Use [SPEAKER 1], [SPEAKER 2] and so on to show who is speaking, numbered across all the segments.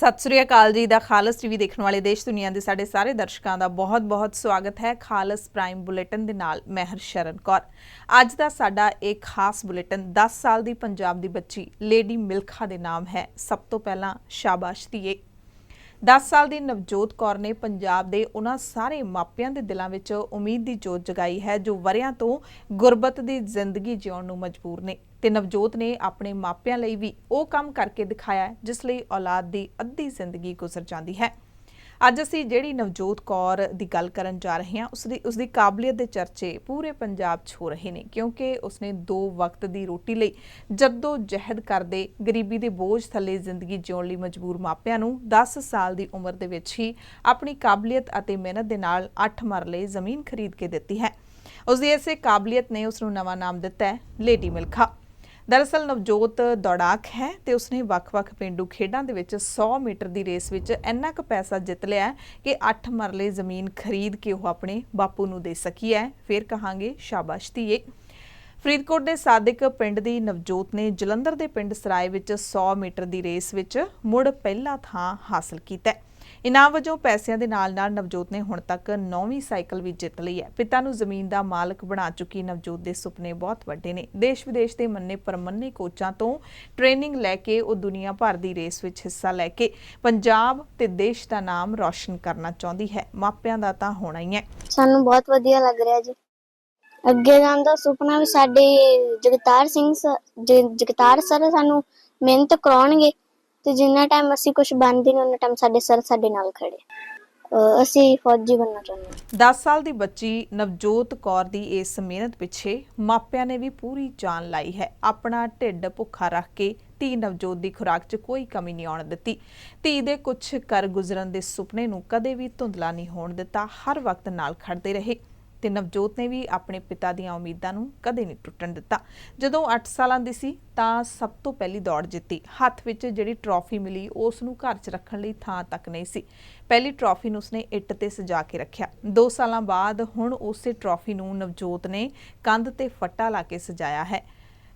[SPEAKER 1] ਸਤਿ ਸ੍ਰੀ ਅਕਾਲ ਜੀ ਦਾ ਖਾਲਸ ਟੀਵੀ ਦੇਖਣ ਵਾਲੇ ਦੇਸ਼ ਦੁਨੀਆ ਦੇ ਸਾਡੇ ਸਾਰੇ ਦਰਸ਼ਕਾਂ ਦਾ ਬਹੁਤ-ਬਹੁਤ ਸਵਾਗਤ ਹੈ ਖਾਲਸ ਪ੍ਰਾਈਮ ਬੁਲੇਟਿਨ ਦੇ ਨਾਲ ਮੈਂ ਹਰਸ਼ਰਨ ਕੌਰ। ਅੱਜ ਦਾ ਸਾਡਾ ਇਹ ਖਾਸ ਬੁਲੇਟਿਨ 10 ਸਾਲ ਦੀ ਪੰਜਾਬ ਦੀ ਬੱਚੀ ਲੇਡੀ ਮਿਲਖਾ ਦੇ ਨਾਮ ਹੈ। ਸਭ ਤੋਂ ਪਹਿਲਾਂ ਸ਼ਾਬਾਸ਼ ਦੀਏ 10 ਸਾਲ ਦੀ ਨਵਜੋਤ ਕੌਰ ਨੇ ਪੰਜਾਬ ਦੇ ਉਹਨਾਂ ਸਾਰੇ ਮਾਪਿਆਂ ਦੇ ਦਿਲਾਂ ਵਿੱਚ ਉਮੀਦ ਦੀ ਜੋਤ ਜਗਾਈ ਹੈ, ਜੋ ਵਰਿਆਂ ਤੋਂ ਗੁਰਬਤ ਦੀ ਜ਼ਿੰਦਗੀ ਜਿਉਣ ਨੂੰ ਮਜਬੂਰ ਨੇ। ਤੇ ਨਵਜੋਤ ਨੇ ਆਪਣੇ ਮਾਪਿਆਂ ਲਈ ਵੀ ਉਹ ਕੰਮ ਕਰਕੇ ਦਿਖਾਇਆ ਜਿਸ ਲਈ ਔਲਾਦ ਦੀ ਅੱਧੀ ਜ਼ਿੰਦਗੀ ਗੁਜ਼ਰ ਜਾਂਦੀ ਹੈ। ਅੱਜ ਅਸੀਂ ਜਿਹੜੀ ਨਵਜੋਤ ਕੌਰ ਦੀ ਗੱਲ ਕਰਨ ਜਾ ਰਹੇ ਹਾਂ ਉਸ ਦੀ ਉਸ ਦੀ ਕਾਬਲੀਅਤ ਦੇ ਚਰਚੇ ਪੂਰੇ ਪੰਜਾਬ 'ਚ ਹੋ ਰਹੇ ਨੇ, ਕਿਉਂਕਿ ਉਸਨੇ ਦੋ ਵਕਤ ਦੀ ਰੋਟੀ ਲਈ ਜੱਦੋ ਜਹਿਦ ਕਰਦੇ ਗਰੀਬੀ ਦੇ ਬੋਝ ਥੱਲੇ ਜ਼ਿੰਦਗੀ ਜਿਉਣ ਲਈ ਮਜਬੂਰ ਮਾਪਿਆਂ ਨੂੰ 10 ਸਾਲ ਦੀ ਉਮਰ ਦੇ ਵਿੱਚ ਹੀ ਆਪਣੀ ਕਾਬਲੀਅਤ ਅਤੇ ਮਿਹਨਤ ਦੇ ਨਾਲ 8 ਮਰਲੇ ਜ਼ਮੀਨ ਖਰੀਦ ਕੇ ਦਿੱਤੀ ਹੈ। ਉਸ ਦੀ ਇਸੇ ਕਾਬਲੀਅਤ ਨੇ ਉਸ ਨੂੰ ਨਵਾਂ ਨਾਮ ਦਿੱਤਾ ਹੈ, ਲੇਡੀ ਮਿਲਖਾ। ਦਰਅਸਲ ਨਵਜੋਤ ਦੌੜਾਕ ਹੈ ਤੇ ਉਸਨੇ ਵੱਖ-ਵੱਖ ਪਿੰਡੂ ਖੇਡਾਂ ਦੇ ਵਿੱਚ 100 ਮੀਟਰ ਦੀ ਰੇਸ ਵਿੱਚ ਇੰਨਾ ਕੁ ਪੈਸਾ ਜਿੱਤ ਲਿਆ ਕਿ 8 ਮਰਲੇ ਜ਼ਮੀਨ ਖਰੀਦ ਕੇ ਉਹ ਆਪਣੇ ਬਾਪੂ ਨੂੰ ਦੇ ਸਕੀ ਹੈ। ਫਿਰ ਕਹਾਂਗੇ ਸ਼ਾਬਾਸ਼ ਧੀਏ। ਫਰੀਦਕੋਟ ਦੇ ਸਾਦਿਕ ਪਿੰਡ ਦੀ ਨਵਜੋਤ ਨੇ ਜਲੰਧਰ ਦੇ ਪਿੰਡ ਸਰਾਏ ਵਿੱਚ 100 ਮੀਟਰ ਦੀ ਰੇਸ ਵਿੱਚ ਮੁੜ ਪਹਿਲਾ ਥਾਂ ਹਾਸਲ ਕੀਤਾ ਹੈ। ਇਨਾਮ ਵਜੋਂ ਪੈਸਿਆਂ ਦੇ ਨਾਲ-ਨਾਲ ਨਵਜੋਤ ਨੇ ਹੁਣ ਤੱਕ 9ਵੀਂ ਸਾਈਕਲ ਵੀ ਜਿੱਤ ਲਈ ਹੈ। ਪਿਤਾ ਨੂੰ ਜ਼ਮੀਨ ਦਾ ਮਾਲਕ ਬਣਾ ਚੁੱਕੀ ਨਵਜੋਤ ਦੇ ਸੁਪਨੇ ਬਹੁਤ ਵੱਡੇ ਨੇ। ਦੇਸ਼ ਵਿਦੇਸ਼ ਦੇ ਮੰਨੇ ਪਰਮੰਨੇ ਕੋਚਾਂ ਤੋਂ ਟ੍ਰੇਨਿੰਗ ਲੈ ਕੇ ਉਹ ਦੁਨੀਆ ਭਰ ਦੀ ਰੇਸ ਵਿੱਚ ਹਿੱਸਾ ਲੈ ਕੇ ਪੰਜਾਬ ਤੇ ਦੇਸ਼ ਦਾ ਨਾਮ ਰੌਸ਼ਨ ਕਰਨਾ ਚਾਹੁੰਦੀ ਹੈ। ਮਾਪਿਆਂ ਦਾ ਤਾਂ ਹੋਣਾ ਹੀ ਹੈ।
[SPEAKER 2] ਸਾਨੂੰ ਬਹੁਤ ਵਧੀਆ ਲੱਗ ਰਿਹਾ ਜੀ। ਅੱਗੇ ਜਾਣ ਦਾ ਸੁਪਨਾ ਵੀ ਸਾਡੇ ਜਗਤਾਰ ਸਿੰਘ ਸ- ਜ- ਜਗਤਾਰ ਸਰ ਸਾਨੂੰ ਮਿਹਨਤ ਕਰਾਉਣਗੇ ਤੇ ਜਿੰਨਾ ਟਾਈਮ ਅਸੀਂ ਕੁਝ ਬਣਦੇ ਨਹੀਂ ਉਹਨਾਂ ਟਾਈਮ ਸਾਡੇ ਸਰ ਸਾਡੇ ਨਾਲ ਖੜੇ ਅਹ ਅਸੀਂ ਫੌਜੀ ਬਣਨਾ ਚਾਹੁੰਦੇ ਹਾਂ।
[SPEAKER 1] 10 ਸਾਲ ਦੀ ਬੱਚੀ ਨਵਜੋਤ ਕੌਰ ਦੀ ਇਸ ਮਿਹਨਤ ਪਿੱਛੇ ਮਾਪਿਆਂ ਨੇ ਵੀ ਪੂਰੀ ਜਾਨ ਲਾਈ ਹੈ। ਆਪਣਾ ਢਿੱਡ ਭੁੱਖਾ ਰੱਖ ਕੇ ਧੀ ਨਵਜੋਤ ਦੀ ਖੁਰਾਕ 'ਚ ਕੋਈ ਕਮੀ ਨਹੀਂ ਆਉਣ ਦਿੱਤੀ। ਧੀ ਦੇ ਕੁਝ ਕਰ ਗੁਜ਼ਰਨ ਦੇ ਸੁਪਨੇ ਨੂੰ ਕਦੇ ਵੀ ਧੁੰਦਲਾ ਨਹੀਂ ਹੋਣ ਦਿੱਤਾ। ਹਰ ਵਕਤ ਨਾਲ ਖੜਦੇ ਰਹੇ। ਤੇ ਨਵਜੋਤ ਨੇ ਵੀ ਆਪਣੇ ਪਿਤਾ ਦੀਆਂ ਉਮੀਦਾਂ ਨੂੰ ਕਦੇ ਨਹੀਂ ਟੁੱਟਣ ਦਿੱਤਾ। ਜਦੋਂ 8 ਸਾਲਾਂ ਦੀ ਸੀ ਤਾਂ ਸਭ ਤੋਂ ਪਹਿਲੀ ਦੌੜ ਜਿੱਤੀ। ਹੱਥ ਵਿੱਚ ਜਿਹੜੀ ਟਰੋਫੀ ਮਿਲੀ, ਉਸ ਨੂੰ ਘਰ 'ਚ ਰੱਖਣ ਲਈ ਥਾਂ ਤੱਕ ਨਹੀਂ ਸੀ। ਪਹਿਲੀ ਟਰੋਫੀ ਨੂੰ ਉਸਨੇ ਇੱਟ ਤੇ ਸਜਾ ਕੇ ਰੱਖਿਆ। 2 ਸਾਲਾਂ ਬਾਅਦ ਹੁਣ ਉਸੇ ਟਰੋਫੀ ਨੂੰ ਨਵਜੋਤ ਨੇ ਕੰਧ ਤੇ ਫੱਟਾ ਲਾ ਕੇ ਸਜਾਇਆ ਹੈ।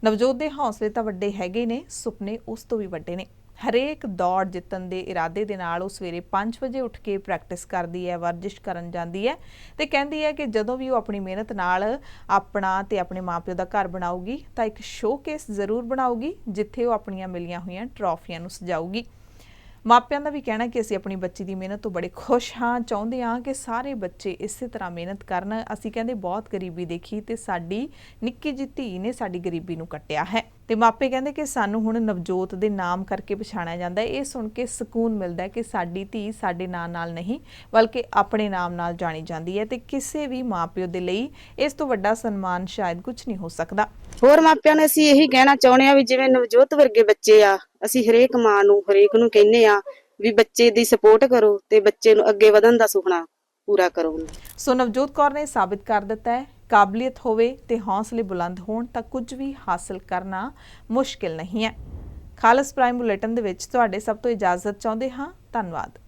[SPEAKER 1] ਨਵਜੋਤ ਦੇ ਹੌਸਲੇ ਤਾਂ ਵੱਡੇ ਹੈਗੇ ਨੇ, ਸੁਪਨੇ ਉਸ ਤੋਂ ਵੀ ਵੱਡੇ ਨੇ। ਹਰੇਕ ਦੌੜ ਜਿੱਤਣ ਦੇ ਇਰਾਦੇ ਦੇ ਨਾਲ ਉਹ ਸਵੇਰੇ 5 ਵਜੇ ਉੱਠ ਕੇ ਪ੍ਰੈਕਟਿਸ ਕਰਦੀ ਹੈ, ਵਰਜਿਸ਼ ਕਰਨ ਜਾਂਦੀ ਹੈ ਤੇ ਕਹਿੰਦੀ ਹੈ ਕਿ ਜਦੋਂ ਵੀ ਉਹ ਆਪਣੀ ਮਿਹਨਤ ਨਾਲ ਆਪਣਾ ਤੇ ਆਪਣੇ ਮਾਪਿਓ ਦਾ ਘਰ ਬਣਾਊਗੀ ਤਾਂ ਇੱਕ ਸ਼ੋਕੇਸ ਜ਼ਰੂਰ ਬਣਾਊਗੀ ਜਿੱਥੇ ਉਹ ਆਪਣੀਆਂ ਮਿਲੀਆਂ ਹੋਈਆਂ ਟਰੋਫੀਆਂ ਨੂੰ ਸਜਾਊਗੀ। ਮਾਪਿਆਂ ਦਾ ਵੀ ਕਹਿਣਾ ਕਿ ਅਸੀਂ ਆਪਣੀ ਬੱਚੀ ਦੀ ਮਿਹਨਤ ਤੋਂ ਬੜੇ ਖੁਸ਼ ਹਾਂ, ਚਾਹੁੰਦੇ ਹਾਂ ਕਿ ਸਾਰੇ ਬੱਚੇ ਇਸੇ ਤਰ੍ਹਾਂ ਮਿਹਨਤ ਕਰਨ। ਅਸੀਂ ਕਹਿੰਦੇ ਬਹੁਤ ਗਰੀਬੀ ਦੇਖੀ ਤੇ ਸਾਡੀ ਨਿੱਕੀ ਜਿਹੀ ਧੀ ਨੇ ਸਾਡੀ ਗਰੀਬੀ ਨੂੰ ਕੱਟਿਆ ਹੈ। ਤੇ ਮਾਪੇ ਕਹਿੰਦੇ ਕਿ ਸਾਨੂੰ ਹੁਣ ਨਵਜੋਤ ਦੇ ਨਾਮ ਕਰਕੇ ਪਛਾਣਿਆ ਜਾਂਦਾ ਹੈ। ਇਹ ਸੁਣ ਕੇ ਸਕੂਨ ਮਿਲਦਾ ਹੈ ਕਿ ਸਾਡੀ ਧੀ ਸਾਡੇ ਨਾਂ ਨਾਲ ਨਹੀਂ, ਬਲਕਿ ਆਪਣੇ ਨਾਮ ਨਾਲ ਜਾਣੀ ਜਾਂਦੀ ਹੈ ਤੇ ਕਿਸੇ ਵੀ ਮਾਪਿਓ ਦੇ ਲਈ ਇਸ ਤੋਂ ਵੱਡਾ ਸਨਮਾਨ ਸ਼ਾਇਦ ਕੁਝ ਨਹੀਂ ਹੋ ਸਕਦਾ।
[SPEAKER 3] ਹੋਰ ਮਾਪਿਆਂ ਨੂੰ ਅਸੀਂ ਇਹੀ ਕਹਿਣਾ ਚਾਹੁੰਦੇ ਆ ਵੀ ਜਿਵੇਂ ਨਵਜੋਤ ਵਰਗੇ ਬੱਚੇ ਆ ਅਸੀਂ ਹਰੇਕ ਮਾਂ ਨੂੰ, ਹਰੇਕ ਨੂੰ ਕਹਿੰਨੇ ਆ ਵੀ ਬੱਚੇ ਦੀ ਸਪੋਰਟ ਕਰੋ ਤੇ ਬੱਚੇ ਨੂੰ ਅੱਗੇ ਵਧਣ ਦਾ ਸੁਪਨਾ ਪੂਰਾ ਕਰੋ
[SPEAKER 1] ਸੋ ਨਵਜੋਤ ਕੌਰ ਨੇ ਸਾਬਿਤ ਕਰ ਦਿੱਤਾ ਹੈ, ਕਾਬਲੀਅਤ ਹੋਵੇ ਤੇ ਹੌਸਲੇ ਬੁਲੰਦ ਹੋਣ ਤਾਂ ਕੁਝ ਵੀ ਹਾਸਲ ਕਰਨਾ ਮੁਸ਼ਕਿਲ ਨਹੀਂ ਹੈ। ਖਾਲਸ ਪ੍ਰਾਈਮ ਬੁਲੇਟਿਨ ਦੇ ਵਿੱਚ ਤੁਹਾਡੇ ਸਭ ਤੋਂ ਇਜਾਜ਼ਤ ਚਾਹੁੰਦੇ ਹਾਂ, ਧੰਨਵਾਦ।